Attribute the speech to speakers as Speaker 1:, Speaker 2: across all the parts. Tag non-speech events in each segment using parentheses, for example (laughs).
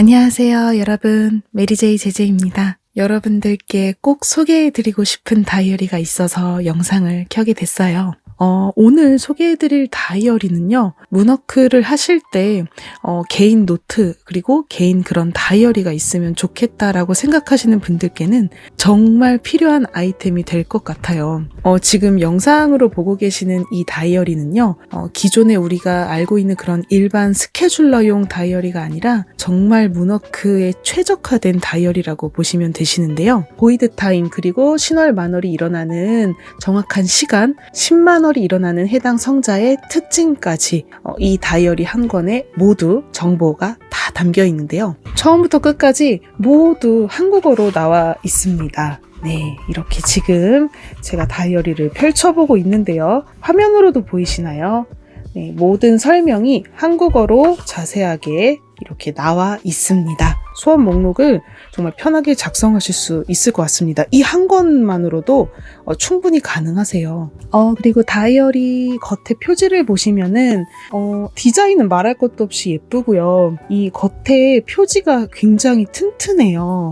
Speaker 1: 안녕하세요, 여러분. 메리제이 제제입니다. 여러분들께 꼭 소개해드리고 싶은 다이어리가 있어서 영상을 켜게 됐어요. 어, 오늘 소개해드릴 다이어리는요, 문워크를 하실 때, 어, 개인 노트, 그리고 개인 그런 다이어리가 있으면 좋겠다라고 생각하시는 분들께는 정말 필요한 아이템이 될 것 같아요. 어, 지금 영상으로 보고 계시는 이 다이어리는요, 어, 기존에 우리가 알고 있는 그런 일반 스케줄러용 다이어리가 아니라 정말 문워크에 최적화된 다이어리라고 보시면 되시는데요. 보이드 타임, 그리고 신월 만월이 일어나는 정확한 시간, 10만 월이 일어나는 해당 성자의 특징까지 어, 이 다이어리 한 권에 모두 정보가 다 담겨 있는데요. 처음부터 끝까지 모두 한국어로 나와 있습니다. 네, 이렇게 지금 제가 다이어리를 펼쳐보고 있는데요. 화면으로도 보이시나요? 네, 모든 설명이 한국어로 자세하게 이렇게 나와 있습니다. 수업 목록을 정말 편하게 작성하실 수 있을 것 같습니다. 이 한 권만으로도 어, 충분히 가능하세요. 어, 그리고 다이어리 겉에 표지를 보시면은, 어, 디자인은 말할 것도 없이 예쁘고요. 이 겉에 표지가 굉장히 튼튼해요.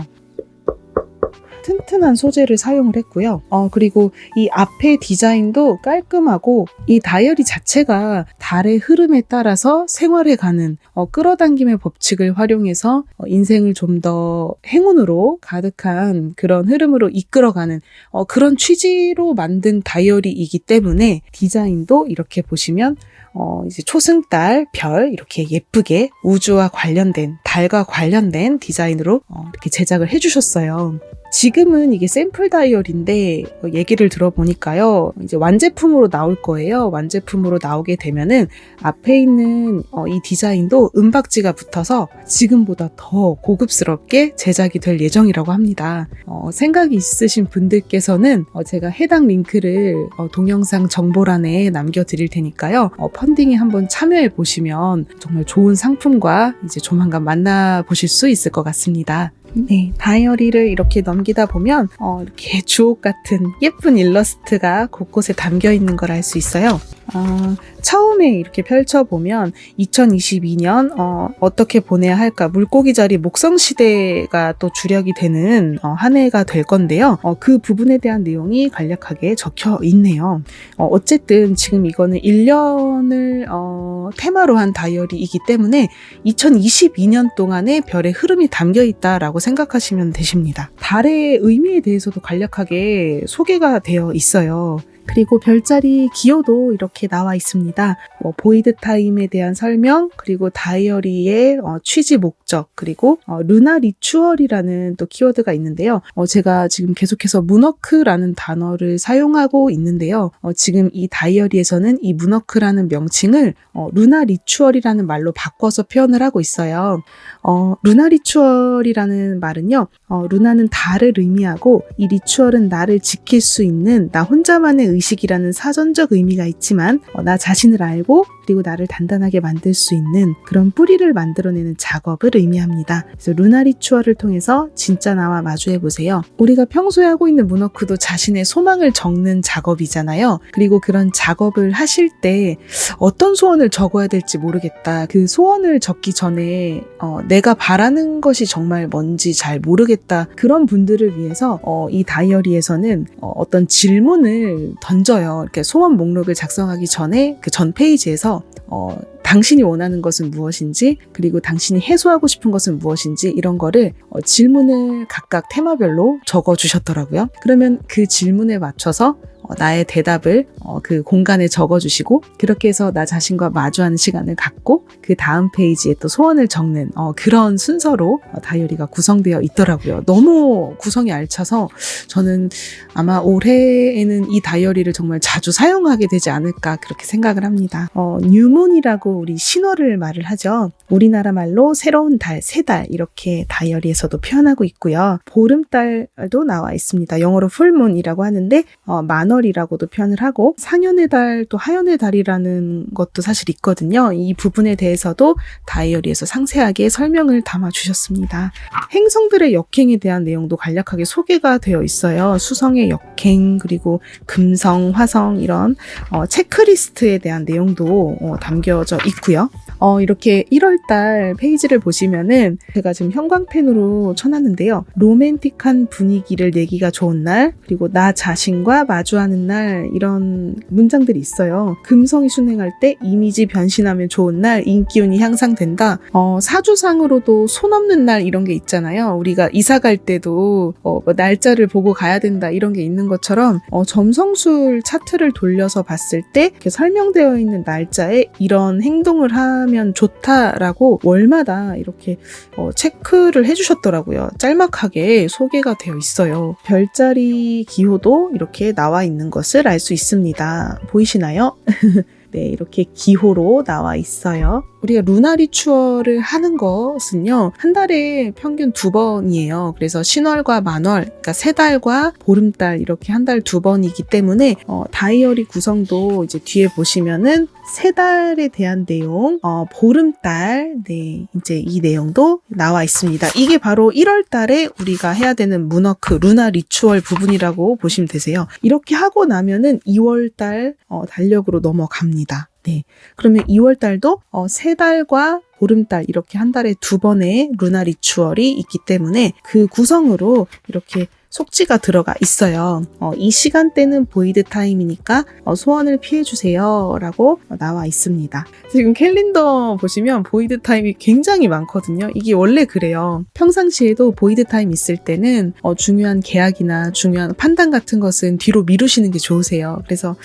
Speaker 1: 튼튼한 소재를 사용을 했고요. 어, 그리고 이 앞에 디자인도 깔끔하고 이 다이어리 자체가 달의 흐름에 따라서 생활해 가는 어, 끌어당김의 법칙을 활용해서 어, 인생을 좀 더 행운으로 가득한 그런 흐름으로 이끌어가는 어, 그런 취지로 만든 다이어리이기 때문에 디자인도 이렇게 보시면 어, 이제 초승달, 별 이렇게 예쁘게 우주와 관련된 달과 관련된 디자인으로 어, 이렇게 제작을 해주셨어요. 지금은 이게 샘플 다이어리인데 어, 얘기를 들어보니까요. 이제 완제품으로 나올 거예요. 완제품으로 나오게 되면은 앞에 있는 어, 이 디자인도 은박지가 붙어서 지금보다 더 고급스럽게 제작이 될 예정이라고 합니다. 어, 생각이 있으신 분들께서는 어, 제가 해당 링크를 어, 동영상 정보란에 남겨드릴 테니까요. 어, 펀딩에 한번 참여해 보시면 정말 좋은 상품과 이제 조만간 만나보실 수 있을 것 같습니다 네, 다이어리를 이렇게 넘기다 보면 어, 이렇게 주옥 같은 예쁜 일러스트가 곳곳에 담겨 있는 걸 알 수 있어요. 어, 처음에 이렇게 펼쳐보면 2022년 어, 떻게 보내야 할까 물고기 자리 목성 시대가 또 주력이 되는 어, 한 해가 될 건데요. 어, 그 부분에 대한 내용이 간략하게 적혀 있네요. 어, 쨌든 지금 이거는 1년을 어, 테마로 한 다이어리이기 때문에 2022년 동안의 별의 흐름이 담겨 있다라고 생각하시면 되십니다. 달의 의미에 대해서도 간략하게 소개가 되어 있어요. 그리고 별자리 기호도 이렇게 나와 있습니다. 뭐 보이드 타임에 대한 설명, 그리고 다이어리의 어, 취지 목적, 그리고 어, 루나 리추얼이라는 또 키워드가 있는데요. 어, 제가 지금 계속해서 문워크라는 단어를 사용하고 있는데요. 어, 지금 이 다이어리에서는 이 문워크라는 명칭을 어, 루나 리추얼이라는 말로 바꿔서 표현을 하고 있어요. 어, 루나 리추얼이라는 말은요. 어, 루나는 달을 의미하고 이 리추얼은 나를 지킬 수 있는 나 혼자만의 의식이라는 사전적 의미가 있지만 어, 나 자신을 알고 그리고 나를 단단하게 만들 수 있는 그런 뿌리를 만들어내는 작업을 의미합니다. 그래서 루나 리추얼을 통해서 진짜 나와 마주해 보세요. 우리가 평소에 하고 있는 문워크도 자신의 소망을 적는 작업이잖아요. 그리고 그런 작업을 하실 때 어떤 소원을 적어야 될지 모르겠다. 그 소원을 적기 전에 어, 내가 바라는 것이 정말 뭔지 잘 모르겠다. 그런 분들을 위해서 어, 이 다이어리에서는 어, 떤 질문을 던져요. 이렇게 소원 목록을 작성하기 전에 그 전 페이지에서 어, 당신이 원하는 것은 무엇인지 그리고 당신이 해소하고 싶은 것은 무엇인지 이런 거를 어, 질문을 각각 테마별로 적어 주셨더라고요. 그러면 그 질문에 맞춰서 어, 나의 대답을 어, 그 공간에 적어주시고 그렇게 해서 나 자신과 마주하는 시간을 갖고 그 다음 페이지에 또 소원을 적는 어, 그런 순서로 어, 다이어리가 구성되어 있더라고요. 너무 구성이 알차서 저는 아마 올해에는 이 다이어리를 정말 자주 사용하게 되지 않을까 그렇게 생각을 합니다. 어, 뉴문이라고 우리 신월을 말을 하죠. 우리나라 말로 새로운 달, 새 달 이렇게 다이어리에서도 표현하고 있고요. 보름달도 나와 있습니다. 영어로 풀문이라고 하는데 어, 만월 계절이라고도 표현을 하고 상현의 달 또 하연의 달이라는 것도 사실 있거든요. 이 부분에 대해서도 다이어리에서 상세하게 설명을 담아 주셨습니다. 행성들의 역행에 대한 내용도 간략하게 소개가 되어 있어요. 수성의 역행 그리고 금성, 화성 이런 어, 체크리스트에 대한 내용도 어, 담겨져 있고요. 어, 이렇게 1월 2월달 페이지를 보시면은 제가 지금 형광펜으로 쳐놨는데요. 로맨틱한 분위기를 내기가 좋은 날, 그리고 나 자신과 마주하는 날, 이런 문장들이 있어요. 금성이 순행할 때 이미지 변신하면 좋은 날, 인기운이 향상된다. 어, 사주상으로도 손 없는 날 이런 게 있잖아요. 우리가 이사 갈 때도 어, 뭐 날짜를 보고 가야 된다 이런 게 있는 것처럼 어, 점성술 차트를 돌려서 봤을 때 이렇게 설명되어 있는 날짜에 이런 행동을 하면 좋다라고 월마다 이렇게 어, 체크를 해주셨더라고요. 짤막하게 소개가 되어 있어요. 별자리 기호도 이렇게 나와 있는 것을 알 수 있습니다. 보이시나요? (laughs) 네, 이렇게 기호로 나와 있어요. 우리가 루나 리추얼을 하는 것은요, 한 달에 평균 두 번이에요. 그래서 신월과 만월, 그러니까 세 달과 보름달 이렇게 한 달 두 번이기 때문에 어, 다이어리 구성도 이제 뒤에 보시면은 세 달에 대한 내용, 어, 보름달, 네, 이제 이 내용도 나와 있습니다. 이게 바로 1월 달에 우리가 해야 되는 문워크, 루나 리추얼 부분이라고 보시면 되세요. 이렇게 하고 나면은 2월 달 어, 달력으로 넘어갑니다. 네. 그러면 2월 달도 어, 세 달과 보름달 이렇게 한 달에 두 번의 루나 리추얼이 있기 때문에 그 구성으로 이렇게 속지가 들어가 있어요. 어, 이 시간대는 보이드 타임이니까 어, 소원을 피해주세요. 라고 나와 있습니다. 지금 캘린더 보시면 보이드 타임이 굉장히 많거든요. 이게 원래 그래요. 평상시에도 보이드 타임 있을 때는 어, 중요한 계약이나 중요한 판단 같은 것은 뒤로 미루시는 게 좋으세요. 그래서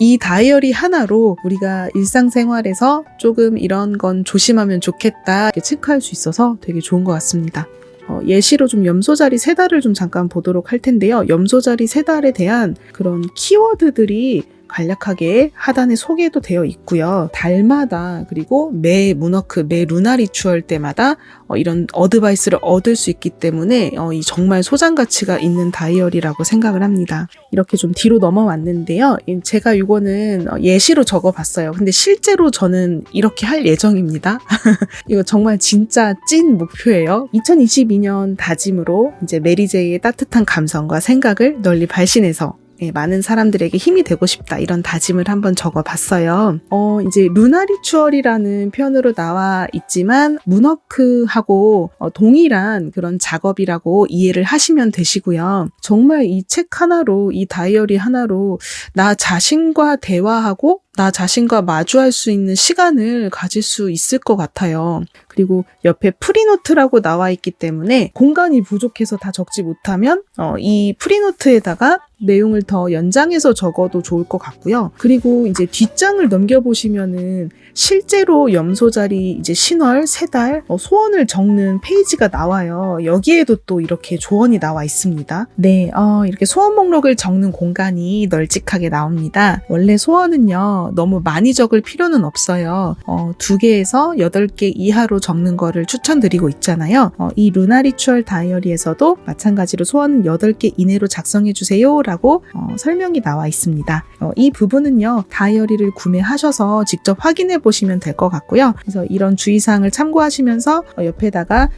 Speaker 1: 이 다이어리 하나로 우리가 일상생활에서 조금 이런 건 조심하면 좋겠다 체크할 수 있어서 되게 좋은 것 같습니다. 어, 예시로 좀 염소자리 세 달을 좀 잠깐 보도록 할 텐데요. 염소자리 세 달에 대한 그런 키워드들이 간략하게 하단에 소개도 되어 있고요. 달마다 그리고 매 문워크, 매 루나 리추얼 때마다 어, 이런 어드바이스를 얻을 수 있기 때문에 어, 이 정말 소장 가치가 있는 다이어리라고 생각을 합니다. 이렇게 좀 뒤로 넘어왔는데요. 제가 이거는 어, 예시로 적어봤어요. 근데 실제로 저는 이렇게 할 예정입니다. (laughs) 이거 정말 진짜 찐 목표예요. 2022년 다짐으로 이제 메리제이의 따뜻한 감성과 생각을 널리 발신해서 예, 많은 사람들에게 힘이 되고 싶다 이런 다짐을 한번 적어봤어요. 어, 이제 루나 리추얼이라는 표현으로 나와 있지만 문워크하고 어, 동일한 그런 작업이라고 이해를 하시면 되시고요. 정말 이 책 하나로 이 다이어리 하나로 나 자신과 대화하고 나 자신과 마주할 수 있는 시간을 가질 수 있을 것 같아요. 그리고 옆에 프리노트라고 나와 있기 때문에 공간이 부족해서 다 적지 못하면 어, 이 프리노트에다가 내용을 더 연장해서 적어도 좋을 것 같고요. 그리고 이제 뒷장을 넘겨보시면은 실제로 염소자리 이제 신월 세달 어, 소원을 적는 페이지가 나와요. 여기에도 또 이렇게 조언이 나와 있습니다. 네, 어, 이렇게 소원 목록을 적는 공간이 널찍하게 나옵니다. 원래 소원은요 너무 많이 적을 필요는 없어요. 어, 두 개에서 여덟 개 이하로 적는 거를 추천드리고 있잖아요. 어, 이 루나 리추얼 다이어리에서도 마찬가지로 소원은 8개 이내로 작성해 주세요 라고 어, 설명이 나와 있습니다. 어, 이 부분은요 다이어리를 구매하셔서 직접 확인해 보시면 될 것 같고요. 그래서 이런 주의사항을 참고하시면서 어, 옆에다가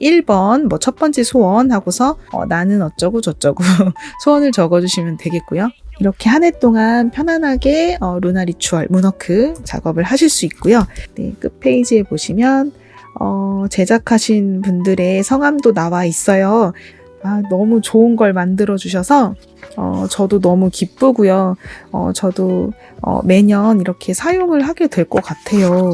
Speaker 1: 1번 뭐 첫 번째 소원 하고서 어, 나는 어쩌고 저쩌고 (laughs) 소원을 적어주시면 되겠고요. 이렇게 한 해 동안 편안하게 어, 루나 리추얼 문워크 작업을 하실 수 있고요. 네, 끝 페이지에 보시면 어, 제작하신 분들의 성함도 나와 있어요. 아, 너무 좋은 걸 만들어 주셔서 어, 저도 너무 기쁘고요. 어, 저도 어, 매년 이렇게 사용을 하게 될 것 같아요.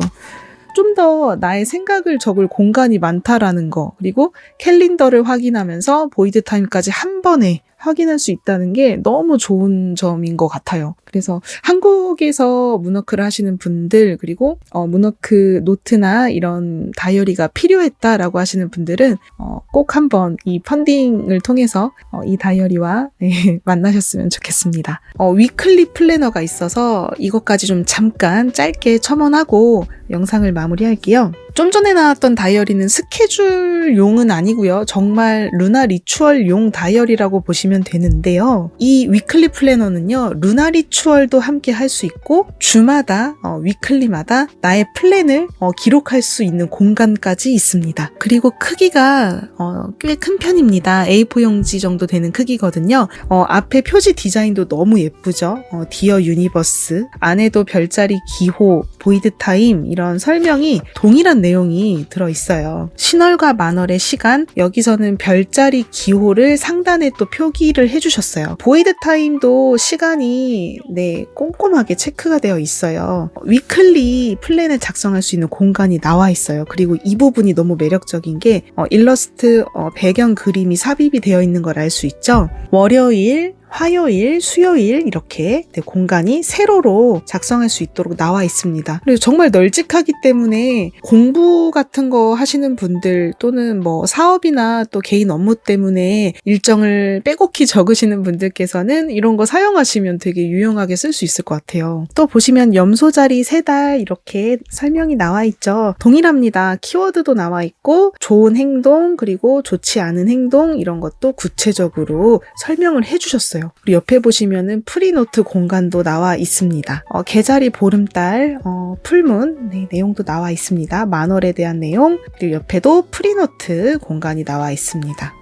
Speaker 1: 좀 더 나의 생각을 적을 공간이 많다라는 거, 그리고 캘린더를 확인하면서 보이드 타임까지 한 번에 확인할 수 있다는 게 너무 좋은 점인 것 같아요. 그래서 한국에서 문워크를 하시는 분들 그리고 어, 문워크 노트나 이런 다이어리가 필요했다라고 하시는 분들은 어, 꼭 한번 이 펀딩을 통해서 어, 이 다이어리와 네, (laughs) 만나셨으면 좋겠습니다. 어, 위클리 플래너가 있어서 이것까지 좀 잠깐 짧게 첨언하고 영상을 마무리할게요. 좀 전에 나왔던 다이어리는 스케줄용은 아니고요. 정말 루나 리추얼용 다이어리라고 보시면 되는데요. 이 위클리 플래너는요. 루나 리추얼도 함께 할 수 있고 주마다 어, 위클리마다 나의 플랜을 어, 기록할 수 있는 공간까지 있습니다. 그리고 크기가 어, 꽤큰 편입니다. A4 용지 정도 되는 크기거든요. 어, 앞에 표지 디자인도 너무 예쁘죠. 어, 디어 유니버스 안에도 별자리 기호, 보이드 타임 이런 설명이 동일한 내용이 들어 있어요. 신월과 만월의 시간, 여기서는 별자리 기호를 상단에 또 표기를 해주셨어요. 보이드 타임도 시간이 네 꼼꼼하게 체크가 되어 있어요. 위클리 플랜을 작성할 수 있는 공간이 나와 있어요. 그리고 이 부분이 너무 매력적인 게 어, 일러스트 어, 배경 그림이 삽입이 되어 있는 걸 알 수 있죠. 월요일, 화요일, 수요일 이렇게 네, 공간이 세로로 작성할 수 있도록 나와 있습니다. 그리고 정말 널찍하기 때문에 공부 같은 거 하시는 분들 또는 뭐 사업이나 또 개인 업무 때문에 일정을 빼곡히 (laughs) 적으시는 분들께서는 이런 거 사용하시면 되게 유용하게 쓸 수 있을 것 같아요. 또 보시면 염소 자리 세 달 이렇게 설명이 나와 있죠. 동일합니다. 키워드도 나와 있고 좋은 행동 그리고 좋지 않은 행동 이런 것도 구체적으로 설명을 해주셨어요. 그리고 옆에 보시면은 프리노트 공간도 나와 있습니다. 어, 계절이 보름달, 어, 풀문 네, 내용도 나와 있습니다. 만월에 대한 내용 그리고 옆에도 프리노트 공간이 나와 있습니다.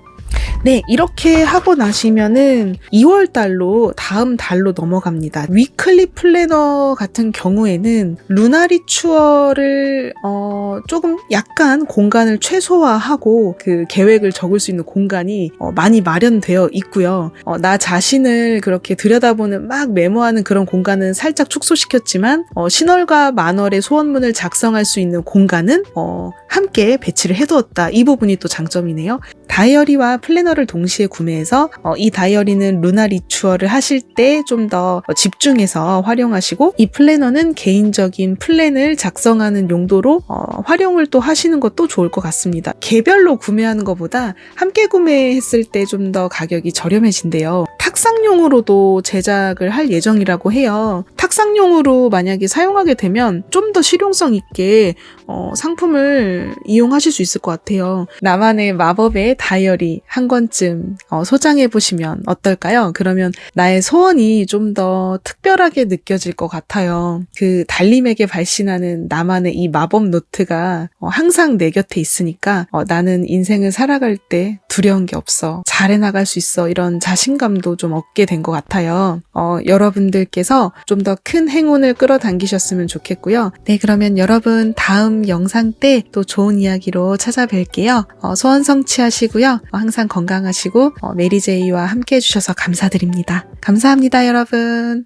Speaker 1: 네, 이렇게 하고 나시면은 2월 달로 다음 달로 넘어갑니다. 위클리 플래너 같은 경우에는 루나리 추어를 어, 조금 약간 공간을 최소화하고 그 계획을 적을 수 있는 공간이 어, 많이 마련되어 있고요. 어, 나 자신을 그렇게 들여다보는 막 메모하는 그런 공간은 살짝 축소시켰지만 어, 신월과 만월의 소원문을 작성할 수 있는 공간은 어, 함께 배치를 해두었다. 이 부분이 또 장점이네요. 다이어리와 플래너 를 동시에 구매해서 어, 이 다이어리는 루나 리추얼을 하실 때 좀 더 집중해서 활용하시고 이 플래너는 개인적인 플랜을 작성하는 용도로 어, 활용을 또 하시는 것도 좋을 것 같습니다. 개별로 구매하는 것보다 함께 구매했을 때 좀 더 가격이 저렴해진대요. 탁상용으로도 제작을 할 예정이라고 해요. 탁상용으로 만약에 사용하게 되면 좀 더 실용성 있게 어, 상품을 이용하실 수 있을 것 같아요. 나만의 마법의 다이어리 한 권쯤 어, 소장해 보시면 어떨까요? 그러면 나의 소원이 좀 더 특별하게 느껴질 것 같아요. 그 달님에게 발신하는 나만의 이 마법 노트가 어, 항상 내 곁에 있으니까 어, 나는 인생을 살아갈 때 두려운 게 없어. 잘해 나갈 수 있어. 이런 자신감도 좀 얻게 된 것 같아요. 어, 여러분들께서 좀 더 큰 행운을 끌어당기셨으면 좋겠고요. 네, 그러면 여러분 다음 영상 때 또 좋은 이야기로 찾아뵐게요. 어, 소원 성취하시고요. 어, 항상 건강하시고 어, 메리제이와 함께 해주셔서 감사드립니다. 감사합니다, 여러분.